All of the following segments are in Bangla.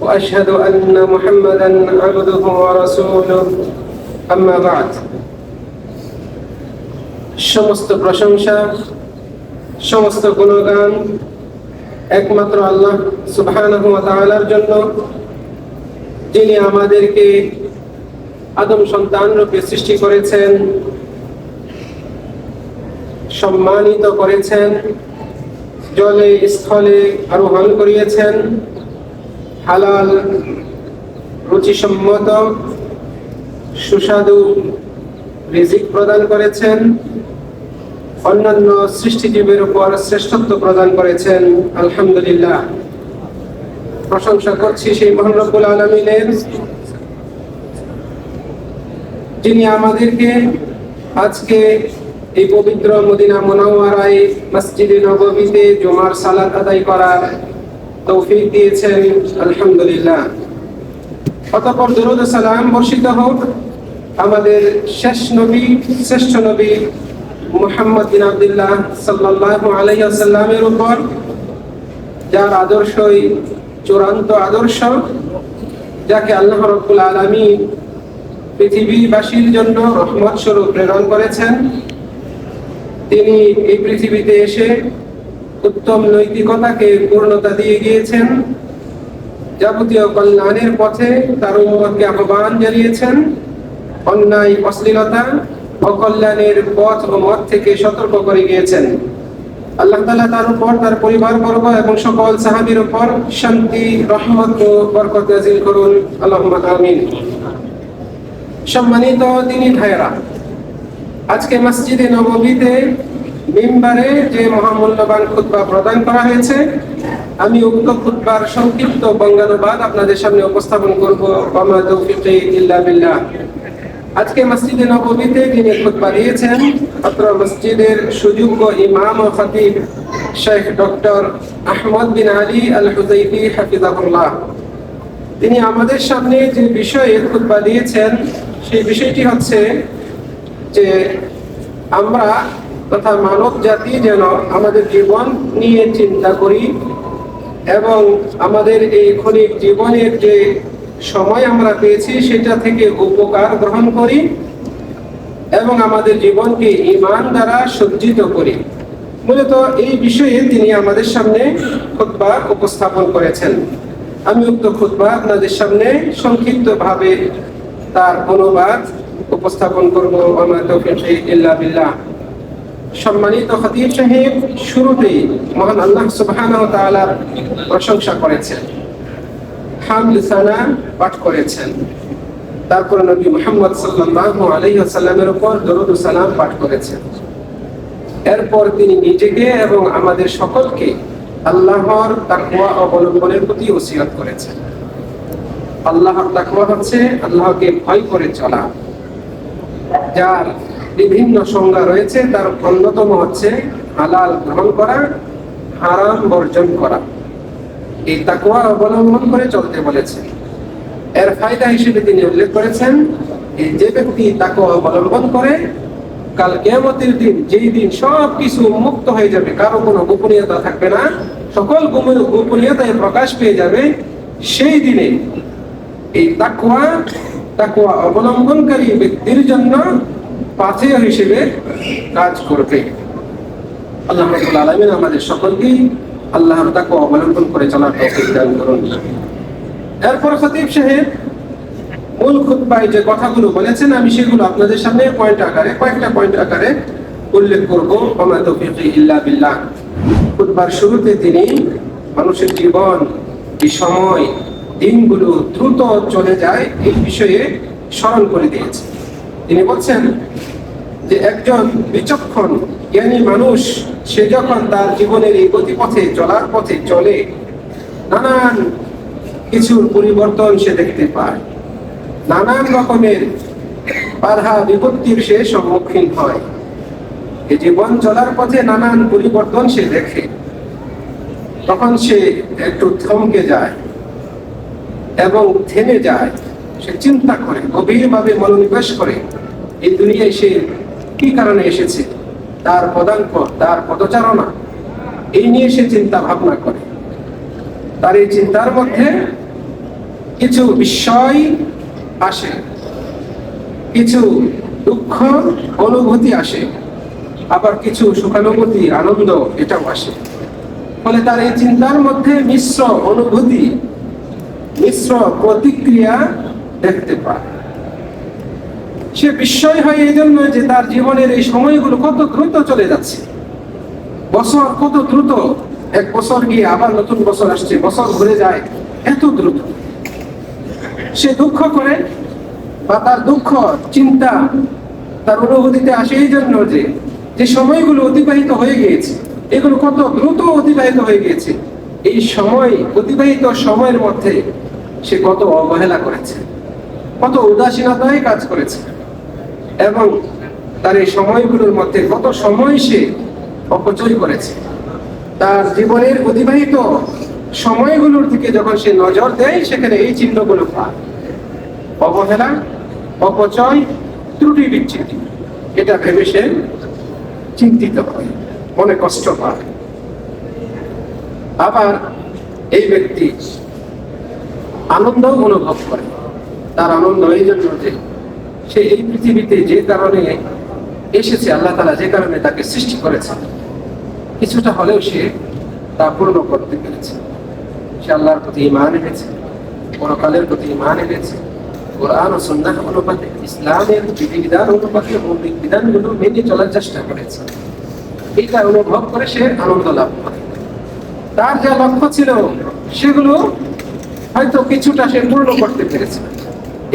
واشهد ان محمدا عبده ورسوله اما بعد সমস্ত প্রশংসা সমস্ত গুণগান একমাত্র আল্লাহ সুবহানাহু ওয়া তাআলার জন্য যিনি আমাদেরকে আদম সন্তান রূপে সৃষ্টি করেছেন সম্মানিত করেছেন জলে স্থলে আরোহণ করিয়েছেন হালাল, রুচিসম্মত, সুস্বাদু রিজিক প্রদান করেছেন। অন্যান্য সৃষ্টিজীবের উপর শ্রেষ্ঠত্ব প্রদান করেছেন। আলহামদুলিল্লাহ। প্রশংসা করছি সেই মহান রব্বুল আলমিনের। যিনি আমাদেরকে আজকে এই পবিত্র মদিনা মোনাওয়ারায়, মসজিদে নববীতে জুমার সালাত আদায় করার তৌফিক দিয়েছেন, আলহামদুলিল্লাহ। অতঃপর দরুদ সালাম বর্ষিত হোক, আমাদের শেষ নবী, শ্রেষ্ঠ নবী বিন আব্দুল্লাহ সাল্লাল্লাহু আলাইহি ওয়াসাল্লামের উপর, যার আদর্শই চূড়ান্ত আদর্শ, যাকে আল্লাহ রাব্বুল আলামিন পৃথিবীবাসীর জন্য রহমত স্বরূপ প্রেরণ করেছেন। তিনি এই পৃথিবীতে এসে উত্তম নৈতিকতাকে পূর্ণতা দিয়ে গিয়েছেন। যাবতীয় কল্যাণের পথে তার উম্মতকে আহ্বান জানিয়েছেন। অন্যায়, অশ্লীলতা, অকল্যাণের পথ ও মত থেকে সতর্ক করে গিয়েছেন। আল্লাহ তালা তার উপর, তার পরিবার বর্গ এবং সকল সাহাবির উপর শান্তি, রহমত ও বরকত নাজিল করুন। আল্লাহ আমিন। সম্মানিত তিনি ভাইয়েরা, আজকে মসজিদে নববীতে মিম্বারে যে মহামূল্যবান খুতবা প্রদান করা হয়েছে, আমি উক্ত খুতবার সংক্ষিপ্ত বঙ্গানুবাদ আপনাদের সামনে উপস্থাপন করব। আজকে মসজিদে নববীতে যিনি খুতবা দিয়েছেন, অত্র মসজিদের সুযোগ্য ইমাম ও খতিব Sheikh doctor Ahmad bin Ali al Hudhaifi হাফিজাহুল্লাহ। তিনি আমাদের সামনে যে বিষয়ে খুতবা দিয়েছেন, সেই বিষয়টি হচ্ছে যে আমরা তথা মানব জাতি যেন আমাদের জীবন নিয়ে চিন্তা করি এবং আমাদের এই ক্ষণিক জীবনের যে সময় আমরা পেয়েছি, সেটা থেকে উপকার গ্রহণ করি এবং আমাদের জীবনকে ইমান দ্বারা সজ্জিত করি। মূলত এই বিষয়ে তিনি আমাদের সামনে খুতবা উপস্থাপন করেছেন। আমি উক্ত খুতবা আপনাদের সামনে সংক্ষিপ্তভাবে তার অনুবাদ উপস্থাপন করব। আমার তৌফিক ইল্লা বিল্লাহ সম্মানিত খতিব সাহেব, শুরুতেই মহান আল্লাহ তাআলার প্রশংসা করেছেন। পাঠ করেছেন। নবী উপর দরুদ সালাম পাঠ করেছেন। এরপর তিনি নিজেকে এবং আমাদের সকলকে আল্লাহর তাকওয়া অবলম্বনের প্রতি ওসিয়ত করেছেন। আল্লাহর তাকওয়া হচ্ছে আল্লাহকে ভয় করে চলা, যার বিভিন্ন সংজ্ঞা রয়েছে, তার অন্যতম হচ্ছে হালাল গ্রহণ করা, হারাম বর্জন করা। এই তাকুয়া অবলম্বন করে চলতে বলেছেন এর ফায়দা হিসেবে তিনি উল্লেখ করেছেন যে ব্যক্তি তাকওয়া অবলম্বন করে, কাল কেয়ামতের দিন যেই দিন সব কিছু মুক্ত হয়ে যাবে, কারও কোনো গোপনীয়তা থাকবে না, সকল গোপনীয়তায় প্রকাশ পেয়ে যাবে, সেই দিনে এই তাকুয়া তাকুয়া অবলম্বনকারী ব্যক্তির জন্য পাথেয় হিসেবে কাজ করবে। আল্লাহ আলামিন আমাদের সকলকেই আল্লাহর তাকওয়া অবলম্বন করে চলার দান করুন। এরপর খতিব সাহেব মূল খুতবায় যে কথাগুলো বলেছেন, আমি সেগুলো আপনাদের সামনে পয়েন্ট আকারে, কয়েকটা পয়েন্ট আকারে উল্লেখ করব। খুতবার শুরুতে তিনি মানুষের জীবন, এই সময়, দিনগুলো দ্রুত চলে যায়, এই বিষয়ে স্মরণ করে দিয়েছে তিনি বলছেন যে একজন বিচক্ষণ জ্ঞানী মানুষ, সে যখন তার জীবনের এই গতিপথে চলার পথে চলে, নানান কিছুর পরিবর্তন সে দেখতে পায়। নানান রকমের বাধা বিপত্তির সে সম্মুখীন হয়। এই জীবন চলার পথে নানান পরিবর্তন সে দেখে। তখন সে একটু থমকে যায় এবং থেমে যায়। সে চিন্তা করে, গভীরভাবে মনোনিবেশ করে। এই দুনিয়ায় সে কি কারণে এসেছে? তার পদাঙ্ক, তার পদচারণা, এই নিয়ে সে চিন্তা ভাবনা করে। তার এই চিন্তার মধ্যে কিছু বিষয় আসে, কিছু দুঃখ, অনুভূতি আসে, আবার কিছু সুখানুভূতি, আনন্দ এটাও আসে। ফলে তার এই চিন্তার মধ্যে মিশ্র অনুভূতি, মিশ্র প্রতিক্রিয়া দেখতে পায়। সে বিস্ময় হয় এই জন্য যে তার জীবনের এই সময়গুলো কত দ্রুত চলে যাচ্ছে। বছর কত দ্রুত, এক বছর গিয়ে আবার নতুন বছর আসছে, বছর ঘুরে যায়, এত দ্রুত। সে দুঃখ করে বা তার দুঃখ, চিন্তা তার অনুভূতিতে আসে এই জন্য যে যে সময়গুলো অতিবাহিত হয়ে গিয়েছে, এগুলো কত দ্রুত অতিবাহিত হয়ে গিয়েছে। এই সময়, অতিবাহিত সময়ের মধ্যে সে কত অবহেলা করেছে, কত উদাসীনতায় কাজ করেছে। এবং তার এই সময়গুলোর মধ্যে কত সময় সে অপচয় করেছে। তার জীবনের অতিবাহিত সময়গুলোর দিকে যখন সে নজর দেয়, সেখানে এই চিহ্নগুলো পায়। অবহেলা, অপচয়, ত্রুটি বিচ্ছিন্ন এটা ভেবে সে চিন্তিত হয়, মনে কষ্ট পায়। আবার এই ব্যক্তি আনন্দ অনুভব করে। তার আনন্দ এই জন্য যে সে এই পৃথিবীতে যে কারণে এসেছে, আল্লাহ তালা যে কারণে তাকে সৃষ্টি করেছে, কিছুটা হলেও সে তা পূর্ণ করতে পেরেছে। সে আল্লাহর প্রতি ইমান এনেছে, পরকালের প্রতি ইমান এনেছে, কোরআন ও সন্ন্যাহ অনুপাতে, ইসলামের বিধিবিধান অনুপাতে মৌলিক বিধানগুলো মেনে চলার চেষ্টা করেছে। এটা অনুভব করে সে আনন্দ লাভ করে। তার যা লক্ষ্য ছিল, সেগুলো হয়তো কিছুটা সে পূর্ণ করতে পেরেছে।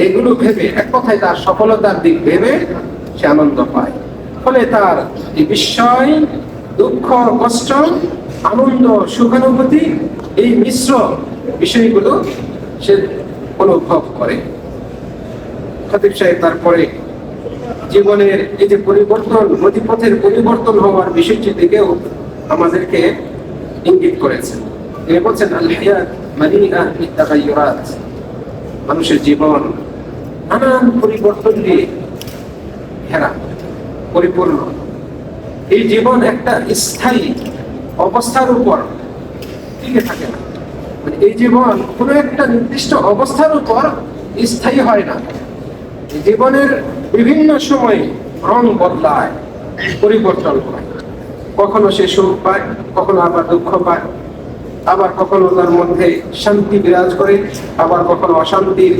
এগুলো ভেবে, এক কথায় তার সফলতার দিক ভেবে সে আনন্দ পায়। ফলে তার বিস্ময়, দুঃখ, কষ্ট, আনন্দ, সুখানুভূতি, এই মিশ্র বিষয়গুলো সে অনুভব করে। খতিব সাহেব তারপরে জীবনের এই যে পরিবর্তন, গতিপথের পরিবর্তন হওয়ার বিষয়টি দিকেও আমাদেরকে ইঙ্গিত করেছেন। তিনি বলছেন আল হায়াত মালিনা বিতাগায়ুরাত মানুষের জীবন, নানান পরিবর্তন দিয়ে ঘেরা, পরিপূর্ণ। এই জীবন একটা স্থায়ী অবস্থার উপর টিকে থাকে না। মানে এই জীবন কোনো একটা নির্দিষ্ট অবস্থার উপর স্থায়ী হয় না। জীবনের বিভিন্ন সময়ে রং বদলায়, পরিবর্তন হয়। কখনো সে সুখ পায়, কখনো আবার দুঃখ পায়। আবার কখনো তার মধ্যে শান্তি বিরাজ করে, আবার কখনো অশান্তির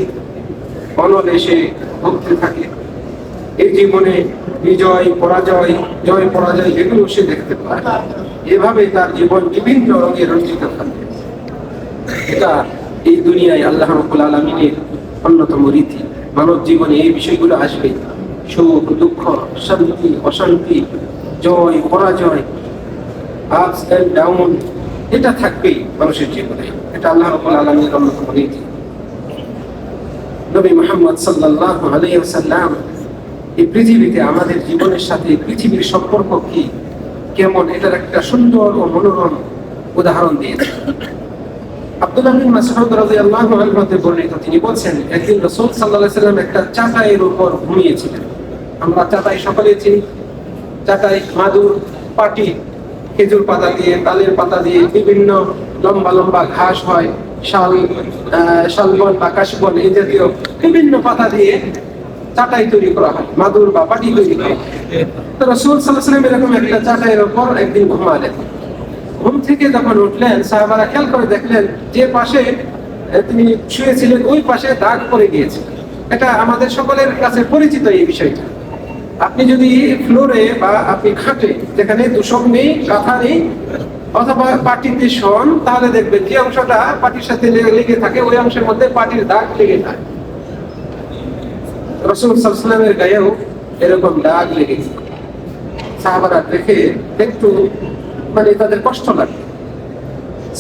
অনলে ভুগতে থাকে। এই জীবনে বিজয়, পরাজয়, জয়, পরাজয় এগুলো সে দেখতে পায়, এভাবে তার জীবন বিভিন্ন রঙে রঞ্জিত থাকে। এটা এই দুনিয়ায় আল্লাহ রব্বুল আলমিনের অন্যতম রীতি। মানব জীবনে এই বিষয়গুলো আসবে। সুখ, দুঃখ, শান্তি, অশান্তি, জয়, পরাজয় আপস এন্ড ডাউন এটা থাকবেই মানুষের জীবনে। এটা আল্লাহ রব্বুল আলমীর অন্যতম নীতি নবী মোহাম্মদ সাল্লাল্লাহু আলাইহি ওয়াসাল্লাম, এই পৃথিবীতে আমাদের জীবনের সাথে পৃথিবীর সম্পর্ক কি, কেমন, এটার একটা সুন্দর ও মনোরম উদাহরণ দিয়েছেন। আব্দুল্লাহ বর্ণিত, তিনি বলছেন, একদিন উপর ঘুমিয়েছিলেন। আমরা চাটাই সকলে চিনি। চাটাই মাদুর, পাটি খেজুর পাতা দিয়ে, তালের পাতা দিয়ে বিভিন্ন লম্বা লম্বা ঘাস হয়, শাল শালবন বা কাশবন এই জাতীয় বিভিন্ন পাতা দিয়ে চাটাই তৈরি করা হয়, মাদুর বা পাটি তৈরি করা তো রসুল এরকম একটা চাটাইয়ের একদিন ঘুমালেন। ঘুম থেকে যখন উঠলেন, সাহাবারা খেয়াল করে দেখলেন যে পাশে তিনি শুয়েছিলেন, ওই পাশে দাগ পড়ে গিয়েছে। এটা আমাদের সকলের কাছে পরিচিত এই বিষয়টা। আপনি যদি ফ্লোরে বা আপনি খাটে, যেখানে দূষক নেই কাঁথা নেই, অথবা পাটিতে শোন তাহলে দেখবেন যে অংশটা পাটির সাথে লেগে থাকে, ওই অংশের মধ্যে পাটির দাগ লেগে থাকে রসুল গায়েও এরকম দাগ সাহাবারা দেখে একটু মানে তাদের কষ্ট লাগে।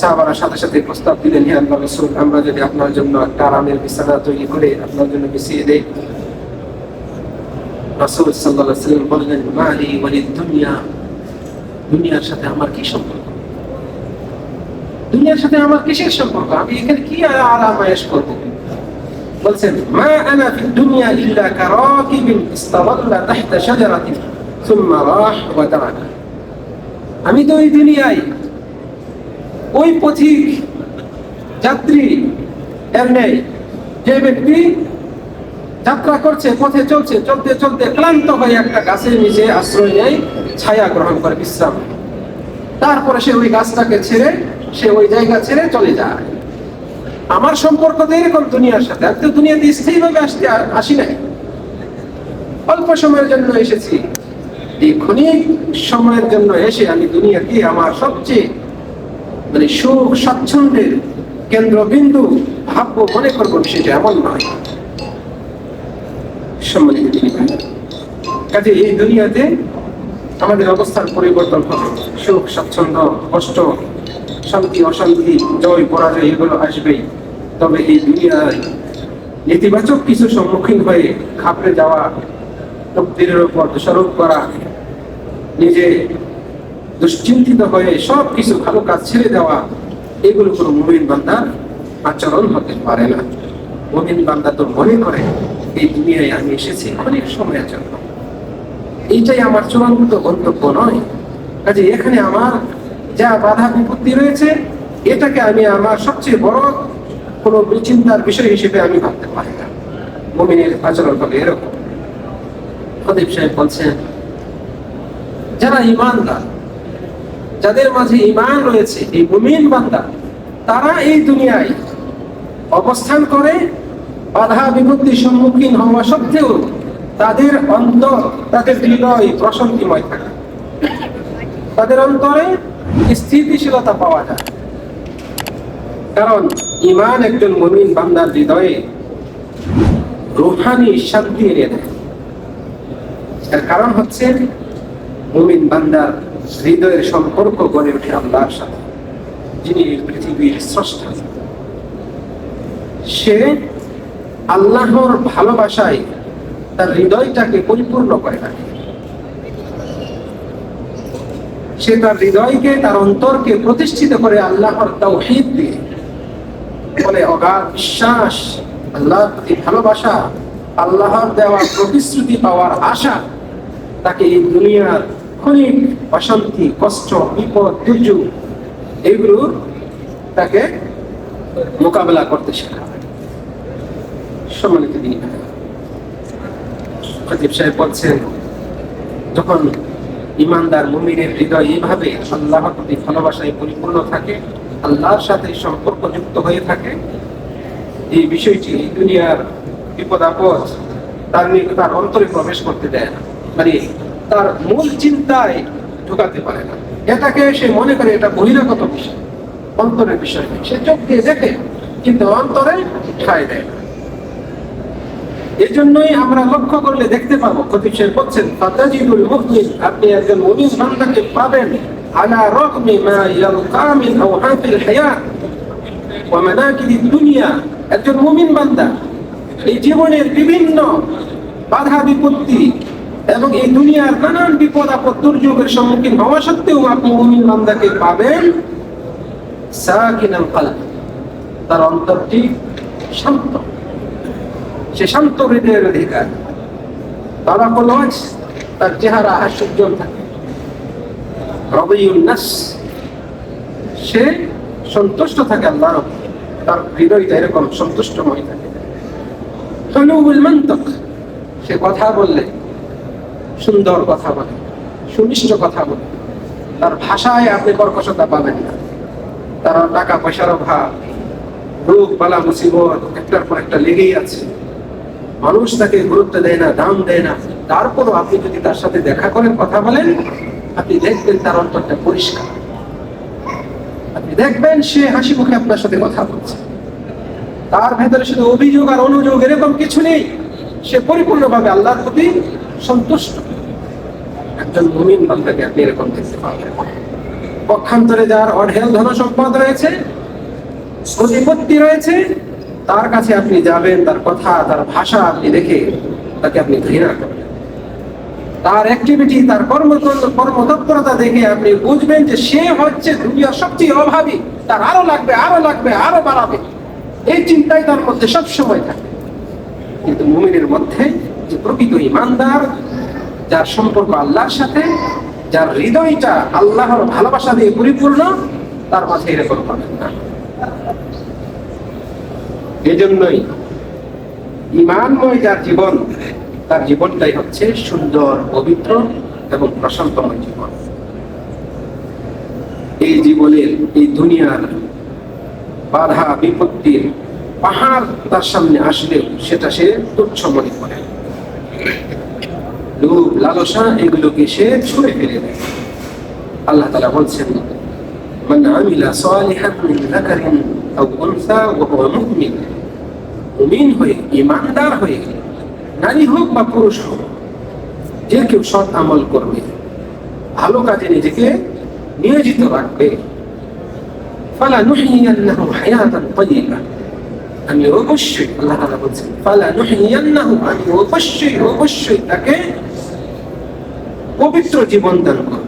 সাহাবারা সাথে সাথে প্রস্তাব দিলেন, হে আল্লাহ রসুল, আমরা যদি আপনার জন্য একটা আরামের বিছানা তৈরি করে, আপনার জন্য বিছিয়ে দেই রাসূল সাল্লাল্লাহু সাল্লাম বললেন মালি ওয়ালিদ দুনিয়া দুনিয়ার সাথে আমার কি সম্পর্ক? দুনিয়ার সাথে আমার কিসের সম্পর্ক? আমি এখানে কি আর আরাম আয়েশ করব? বলছেন, মা আনা ফি দুনিয়া ইল্লা কারাকিবিন ইস্তাদাল্লা তাহতা শাজারাতিন সুম্মা রাহ ওয়া তারাকা। আমি তো এই দুনিয়ায়, ওই পথিক যাত্রী এর নেই। যে ব্যক্তি যাত্রা করছে, পথে চলছে, চলতে চলতে ক্লান্ত হয়ে একটা গাছের নিচে আশ্রয় নেয়, ছায়া গ্রহণ করে বিশ্রাম। তারপরে সে ওই গাছটাকে ছেড়ে, সে ওই জায়গা ছেড়ে চলে যায়। আমার সম্পর্ক তো এরকম দুনিয়ার সাথে, আমি তো দুনিয়াতে স্থায়ীভাবে আসতে আসি নাই। অল্প সময়ের জন্য এসেছি। এই সময়ের জন্য এসে আমি দুনিয়াকে আমার সবচেয়ে মানে সুখ স্বাচ্ছন্দ্যের কেন্দ্রবিন্দু ভাব্য মনে করব সেটা এমন নয়। সম্মানিত কাজে এই দুনিয়াতে আমাদের অবস্থার পরিবর্তন হবে সুখ, স্বাচ্ছন্দ্য, কষ্ট, শান্তি, অশান্তি, জয়, পরাজয়, এগুলো আসবেই। তবে এই দুনিয়ায় নেতিবাচক কিছু সম্মুখীন হয়ে খাপড়ে যাওয়া, তকদিরের উপর দোষারোপ করা, নিজে দুশ্চিন্তিত হয়ে সব কিছু ভালো কাজ ছেড়ে দেওয়া, এগুলো কোনো মুমিন বান্দার আচরণ হতে পারে না। মুমিন বান্দা তো মনে করে এই দুনিয়ায় আমি এসেছি অনেক সময়ের জন্য। এইটাই আমার চূড়ান্ত গন্তব্য নয়। কাজে এখানে আমার যা বাধা বিপত্তি রয়েছে, এটাকে আমি আমার সবচেয়ে বড় কোনো চিন্তার বিষয় হিসেবে আমি ভাবতে পারি না। মুমিনের আচরণ হবে এরকম। খতিব সাহেব বলছেন, যারা ইমানদার যাদের মাঝে ইমান রয়েছে, এই মুমিন বান্দা, তারা এই দুনিয়ায় অবস্থান করে বাধা বিপত্তির সম্মুখীন হওয়া সত্ত্বেও তাদের অন্তর, তাদের হৃদয় প্রশান্তিময় থাকে। তাদের অন্তরে স্থিতিশীলতা পাওয়া যায়। কারণ ইমান একজন মুমিন বান্দার হৃদয়ে রুহানি শান্তি এনে দেয়। এর কারণ হচ্ছে মুমিন বান্দার হৃদয়ের সম্পর্ক গড়ে ওঠে আল্লাহর সাথে, যিনি পৃথিবীর স্রষ্টা। সে আল্লাহর ভালোবাসায় তার হৃদয়টাকে পরিপূর্ণ করে রাখে সে তার হৃদয়কে, তার অন্তরকে প্রতিষ্ঠিত করে আল্লাহর তৌহিদ দিয়ে বলে, অগাধ বিশ্বাস, আল্লাহর প্রতি ভালোবাসা, আল্লাহর দেওয়া প্রতিশ্রুতি পাওয়ার আশা, তাকে এই দুনিয়ার ক্ষণিক অশান্তি, কষ্ট, বিপদ, দুর্যোগ এগুলো তাকে মোকাবেলা করতে শেখায়। সম্মানিত তিনি খতিব সাহেব বলছেন, যখন ইমানদার মুমিনের হৃদয় এইভাবে আল্লাহর প্রতি ভালোবাসায় পরিপূর্ণ থাকে, আল্লাহর সাথে সম্পর্ক যুক্ত হয়ে থাকে, এই বিষয়টি দুনিয়ার বিপদ আপদ তার তার অন্তরে প্রবেশ করতে দেয় না। মানে তার মূল চিন্তায় ঢুকাতে পারে না। এটাকে সে মনে করে এটা বহিরাগত বিষয়, অন্তরের বিষয়। সে চোখ দিয়ে দেখে, কিন্তু অন্তরে ঠায় দেয় না। এজন্যই আমরা লক্ষ্য করলে দেখতে পাবো খতিব বলছেন, ফাতাজিদুল মুমিন আপনি একজন মুমিন বান্দাকে পাবেন, আলা রকমি মা ইয়ালকা মিন হায়াত ওয়া মানাকিদিদ দুনিয়া। একজন মুমিন বান্দা, এই জীবনের বিভিন্ন বাধা বিপত্তি এবং এই দুনিয়ার নানান বিপদ, আপদ, দুর্যোগের সম্মুখীন হওয়া সত্ত্বেও আপনি মুমিন বান্দাকে পাবেন সাকিনাল কলব, তার অন্তরটি শান্ত। সে শান্ত হৃদয়ের অধিকার। তারা কলজ তার চেহারা হাস্যোজ্জ্বল থাকে। রবিউল নাস সে সন্তুষ্ট থাকে আল্লাহর তার হৃদয়টা এরকম সন্তুষ্টময় থাকে। সে কথা বললে, সুন্দর কথা বলে, সুনিষ্ট কথা বলে। তার ভাষায় আপনি কর্কশতা পাবেন না। তার টাকা পয়সার অভাব, রোগ বালা মুসিবত একটার পর একটা লেগেই আছে। মানুষ তাকে গুরুত্ব দেয় না, দাম দেয় না। তারপরও আপনি যদি তার সাথে দেখা করেন, কথা বলেন, আপনি দেখবেন তার অন্তরটা পরিষ্কার। আপনি দেখবেন সে হাসি মুখে আপনার সাথে কথা বলছে। তার ভেতরে শুধু অভিযোগ আর অনুযোগ এরকম কিছু নেই। সে পরিপূর্ণভাবে আল্লাহর প্রতি সন্তুষ্ট। একজন মুমিন বান্দাকে আপনি এরকম দেখতে পাবেন। পক্ষান্তরে যার অঢেল ধন সম্পদ রয়েছে প্রতিপত্তি রয়েছে তার কাছে আপনি যাবেন, তার কথা, তার ভাষা আপনি দেখে তাকে আপনি ঘৃণা করবেন। তার অ্যাক্টিভিটি তার কর্ম, কর্মতৎপরতা দেখে আপনি বুঝবেন যে সে হচ্ছে দুনিয়ার সবচেয়ে অভাবী। তার আরও লাগবে আরও লাগবে, আরও বাড়াবে। এই চিন্তাই তার মধ্যে সব সময় থাকে। কিন্তু মুমিনের মধ্যে যে প্রকৃত ইমানদার, যার সম্পর্ক আল্লাহর সাথে, যার হৃদয়টা আল্লাহর ভালোবাসা দিয়ে পরিপূর্ণ, তার মাঝে এরকম পাবেন না। এজন্যই ইমানময় যার জীবন তার জীবনটাই হচ্ছে সুন্দর পবিত্র এবং প্রশান্তময় জীবন এই জীবনের এই দুনিয়ার বাধা বিপত্তির পাহাড় তার সামনে আসলেও সেটা সে তুচ্ছ মনে করে লোভ লালসা এগুলোকে সে ছুঁড়ে ফেলে দেয় আল্লাহ তালা বলছেন من عمل صالحا من ذكر أو أنثى وهو مؤمن মুমিন হয়ে ইমানদার হয়ে নারী হোক বা পুরুষ হোক যে কেউ সৎ আমল করবে ভালো কাজে নিজেকে নিয়োজিত রাখবে ফালা নুহিয়ান্নাহু হায়াতান তাইয়্যিবা আমি অবশ্যই আল্লাহ তাআলা বলছেন ফালা নুহিয়ান্নাহু আমি অবশ্যই অবশ্যই তাকে পবিত্র জীবন দান করব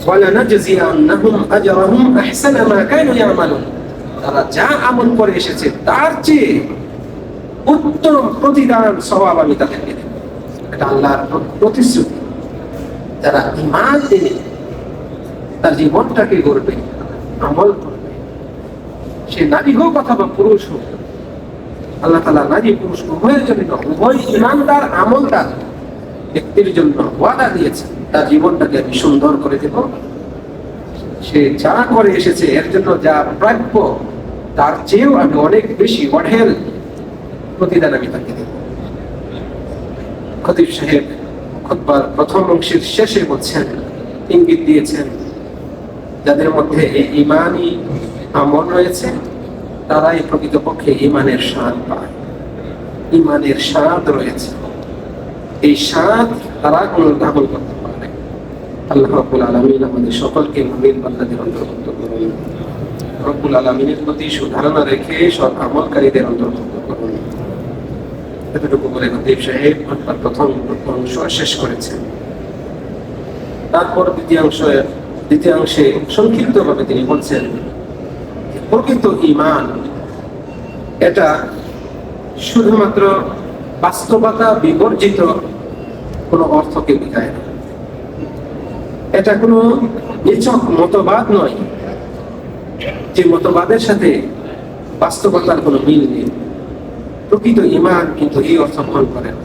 ওয়ালা নাজজিয়ান্নাহুম আজরাহুম আহসানা মা কানু ইয়ামালুন তারা যা আমল করে এসেছে, তার চেয়ে উত্তম প্রতিদান স্বভাব আমি তাদেরকে এটা আল্লাহর প্রতিশ্রুতি। যারা ইমান এনে তার জীবনটাকে গড়বে, আমল করবে, সে নারী হোক অথবা পুরুষ হোক, আল্লাহ তালা নারী পুরুষ উভয়ের জন্য উভয় ইমানদার আমলদার ব্যক্তির জন্য ওয়াদা দিয়েছে তার জীবনটাকে আমি সুন্দর করে দেব। সে যা করে এসেছে, এর জন্য যা প্রাপ্য তার চেয়েও আমি অনেক বেশি অঢেল প্রতিদান আমি তাকে দেব। খতিব সাহেব খুতবার প্রথম অংশের শেষে বলছেন, ইঙ্গিত দিয়েছেন, যাদের মধ্যে এই ইমানই আমল রয়েছে, তারাই প্রকৃতপক্ষে ইমানের স্বাদ পায়। ইমানের স্বাদ রয়েছে। এই স্বাদ তারা কোনো দাবল করতে পারে আল্লাহ আলমিন আমাদের সকলকে মুমিন বান্দাদের অন্তর্ভুক্ত করুন। রব্বুল আলমিনের প্রতি সুধারণা রেখে সব আমলকারীদের অন্তর্ভুক্ত করুন। এতটুকু বলে সাহেব প্রথম অংশ শেষ করেছেন। তারপর দ্বিতীয়াংশ দ্বিতীয়াংশে তিনি বলছেন প্রকৃত ইমান এটা শুধুমাত্র বাস্তবতা বিবর্জিত কোনো অর্থকে বিদায় না এটা কোনো নিচক মতবাদ নয়। যে মতবাদের সাথে বাস্তবতার কোনো মিল নেই। প্রকৃত ইমান কিন্তু এই অর্থ বহন করে না।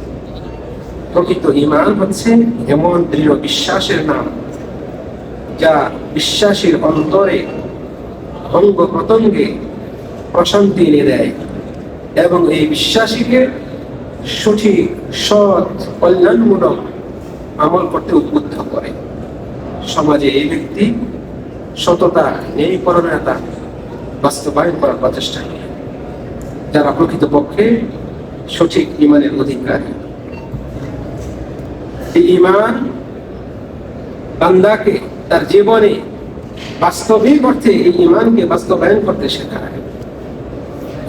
প্রকৃত ইমান হচ্ছে এমন দৃঢ় বিশ্বাসের নাম, যা বিশ্বাসীর অন্তরে অঙ্গ প্রত্যঙ্গে প্রশান্তি এনে দেয় এবং এই বিশ্বাসীকে সঠিক, সৎ, কল্যাণমূলক আমল করতে উদ্বুদ্ধ করে। সমাজে এই ব্যক্তি সততা নেই পরণতা বাস্তবায়ন করার প্রচেষ্টা যারা প্রকৃতপক্ষে সঠিক ইমানের অধিকারী। এই ইমান বান্দাকে তার জীবনে বাস্তবিক অর্থে এই ইমানকে বাস্তবায়ন করতে শেখায়।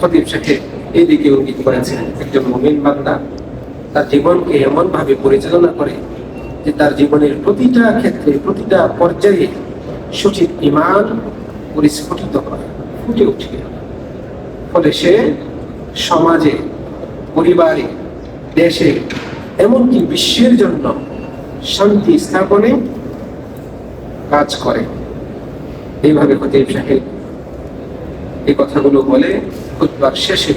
খতিব শেখে এদিকে ইঙ্গিত করেছেন, একজন মুমিন বান্দা তার জীবনকে এমন ভাবে পরিচালনা করে যে তার জীবনের প্রতিটা ক্ষেত্রে, প্রতিটা পর্যায়ে সঠিক ইমান পরিস্ফুটিত হয়। ফুটে উঠে ফলে সে সমাজে, পরিবারে, দেশে, এমনকি বিশ্বের জন্য শান্তি স্থাপনে কাজ করে। এইভাবে খতিব সাহেব এই কথাগুলো বলে খুতবার শেষে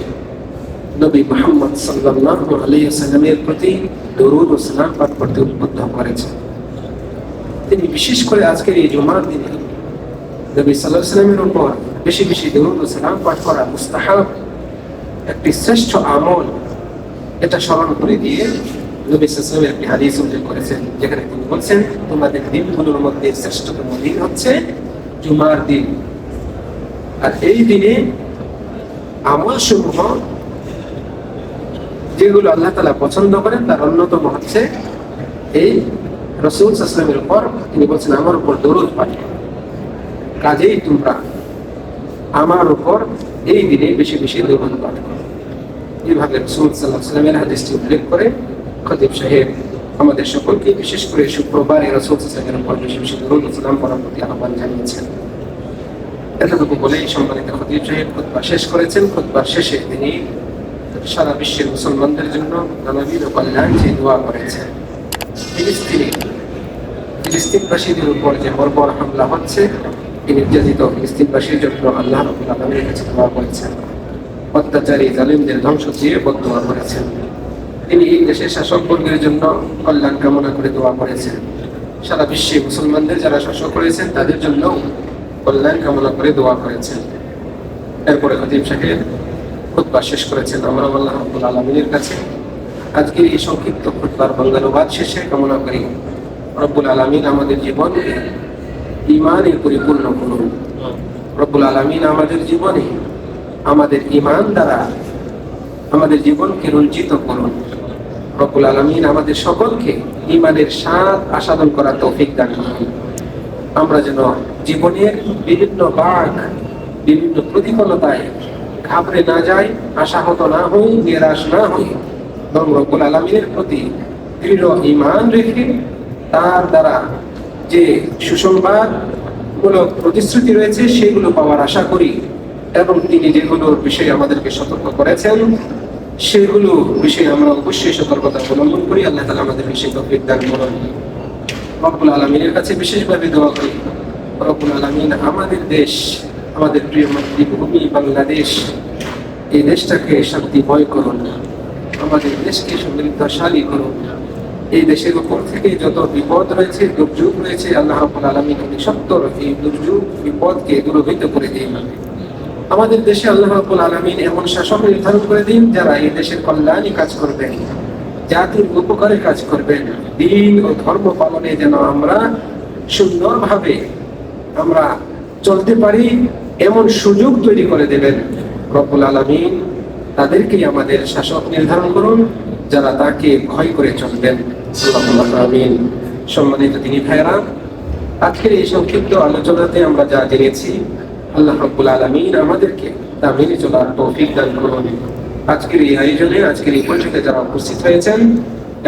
নবী মোহাম্মদ সাল্লাল্লাহু আলাইহি সাল্লামের প্রতি দরুদ ও সালাম পাঠ করতে উদ্বুদ্ধ করেছেন। তিনি বিশেষ করে আজকের এই জুমার দিনে নবী সাল্লাল্লাহু আলাইহি সাল্লামের উপর বেশি বেশি দরুদ ও সালাম পাঠ করা মুস্তাহাব একটি শ্রেষ্ঠ আমল। এটা স্মরণ করে দিয়ে একটি হাদিস উল্লেখ করেছেন, যেখানে তিনি বলছেন, তোমাদের দিনগুলোর মধ্যে শ্রেষ্ঠতম দিন হচ্ছে জুমার দিন। আর এই দিনে আমল সমূহ যেগুলো আল্লাহ তালা পছন্দ করেন, তার অন্যতম হচ্ছে এই রসুল সাসলামের উপর তিনি বলছেন, আমার উপর দরুদ পাঠ কাজেই তোমরা আমার উপর এই দিনে বেশি বেশি দরুদ পাঠ করো। হাদিসটি উল্লেখ করে খতিব সাহেব আমাদের সকলকে বিশেষ করে শুক্রবারে রসুল সাল্লামের উপর বেশি বেশি দরুদ ইসলাম পড়ার প্রতি আহ্বান জানিয়েছেন। এতটুকু বলেই সম্মানিত খতিব সাহেব খুতবা শেষ করেছেন। খুতবা শেষে তিনি সারা বিশ্বের মুসলমানদের জন্য নানাবিধ কল্যাণ যে দোয়া করেছেন। ফিলিস্তিনে ফিলিস্তিনবাসীদের উপর যে বর্বর হামলা হচ্ছে নির্যাতিত ফিলিস্তিনবাসীর জন্য আল্লাহ রবুল আলমীর কাছে দোয়া করেছেন। অত্যাচারী জালিমদের ধ্বংস দিয়ে বদোয়া করেছেন। তিনি এই দেশের শাসকবর্গের জন্য কল্যাণ কামনা করে দোয়া করেছেন। সারা বিশ্বে মুসলমানদের যারা শাসক করেছেন তাদের জন্য কল্যাণ কামনা করে দোয়া করেছেন। এরপরে খতিব সাহেব খুতবা শেষ করেছেন। আমরা আল্লাহ রব্বুল আলমিনের কাছে আজকের এই সংক্ষিপ্ত খুতবার বাঙ্গানুবাদ শেষে কামনা করি। রব্বুল আলমিন আমাদের জীবনকে ইমানে পরিপূর্ণ করুন রব্বুল আলমিন আমাদের জীবনে আমাদের ইমান দ্বারা আমাদের জীবনকে রঞ্জিত করুন। রব্বুল আলমিন আমাদের সকলকে ইমানের স্বাদ আসাদন করার তৌফিক দান করুন। আমরা যেন জীবনের বিভিন্ন বাঘ, বিভিন্ন প্রতিকূলতায় ঘাবড়ে না যাই, আশাহত না হই, নিরাশ না হই। বরং রব্বুল আলমিনের প্রতি দৃঢ় ইমান রেখে তার দ্বারা যে সুসংবাদ মূলক প্রতিশ্রুতি রয়েছে, সেগুলো পাওয়ার আশা করি এবং তিনি যেগুলোর বিষয়ে আমাদেরকে সতর্ক করেছেন, সেগুলো বিষয়ে আমরা অবশ্যই সতর্কতা অবলম্বন করি। আল্লাহ তালা আমাদের বিষয়ে তৌফিক দান করুন। রব্বুল আলমিনের কাছে বিশেষভাবে দোয়া করি। রব্বুল আলমিন আমাদের দেশ, আমাদের প্রিয় মাতৃভূমি বাংলাদেশ, এই দেশটাকে শান্তিময় করুন আমাদের দেশকে সমৃদ্ধশালী করুন এই দেশের উপর থেকে যত বিপদ রয়েছে, দুর্যোগ রয়েছে, আল্লাহ রাব্বুল আলামিন এই দুর্যোগ বিপদকে দূরভূত করে দিন আমাদের দেশে আল্লাহ রাব্বুল আলামিন এমন শাসক নির্ধারণ করে দিন যারা এই দেশের কল্যাণী কাজ করবেন, জাতির উপকারে কাজ করবেন। দিন ও ধর্ম পালনে যেন আমরা সুন্দরভাবে আমরা চলতে পারি, এমন সুযোগ তৈরি করে দেবেন। রব্বুল আলামিন তাদেরকেই আমাদের শাসক নির্ধারণ করুন। যারা তাকে ভয় করে চলবেন আল্লাহ আমিন সম্মানিত তিনি ভাইরা আজকের এই সংক্ষিপ্ত আলোচনাতে আমরা যা জেনেছি আল্লাহ রব্বুল আলমিন আমাদেরকে তা মেনে চলার তৌফিক দান করুন আজকের এই আয়োজনে আজকের এই বৈঠকে যারা উপস্থিত হয়েছেন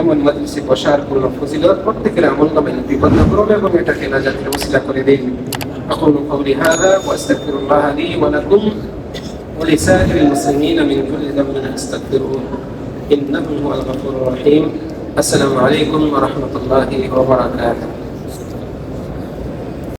এমন মজলিসে বসার পূর্ণ ফজিলত প্রত্যেকের আমল নামে বিপন্ন করুন এবং এটাকে নাজাতের ওসিলা করে দিন أقول قولي هذا وأستغفر الله لي ولكم ولسائر المسلمين من كل ذنب فاستغفروه إنه هو الغفور الرحيم. السلام عليكم ورحمة الله وبركاته.